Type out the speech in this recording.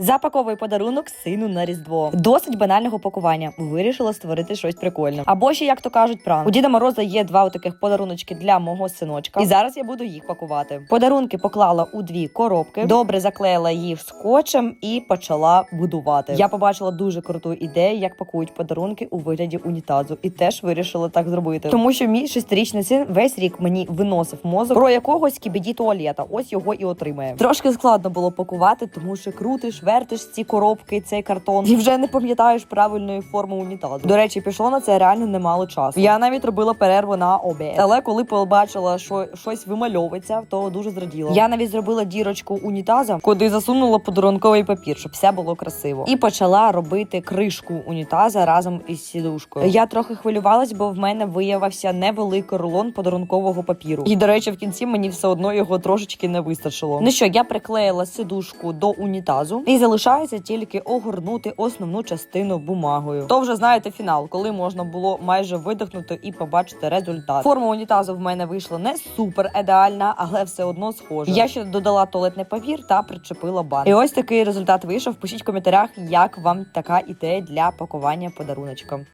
Запаковий подарунок сину на різдво. Досить банального пакування. Вирішила створити щось прикольне. Або ще, як то кажуть, пранк. У Діда Мороза є два таких подаруночки для мого синочка. І зараз я буду їх пакувати. Подарунки поклала у дві коробки, добре заклеїла їх скотчем і почала будувати. Я побачила дуже круту ідею, як пакують подарунки у вигляді унітазу, і теж вирішила так зробити. Тому що мій шестирічний син весь рік мені виносив мозок про якогось кібіді туалета. Ось його і отримає. Трошки складно було пакувати, тому що крутиш, вертиш ці коробки, цей картон, і вже не пам'ятаєш правильної форми унітазу. До речі, пішло на це реально немало часу. Я навіть робила перерву на обід. Але коли побачила, що щось вимальовується, то дуже зраділа. Я навіть зробила дірочку унітаза, куди засунула подарунковий папір, щоб все було красиво. І почала робити кришку унітаза разом із сідушкою. Я трохи хвилювалась, бо в мене виявився невеликий рулон подарункового папіру. І до речі, в кінці мені все одно його трошечки не вистачило. Ну що, я приклеїла сидушку до унітазу, залишається тільки огорнути основну частину бумагою. То вже знаєте фінал, коли можна було майже видихнути і побачити результат. Форма унітазу в мене вийшла не супер ідеальна, але все одно схожа. Я ще додала туалетний папір та причепила банк. І ось такий результат вийшов. Пишіть в коментарях, як вам така ідея для пакування подаруночка.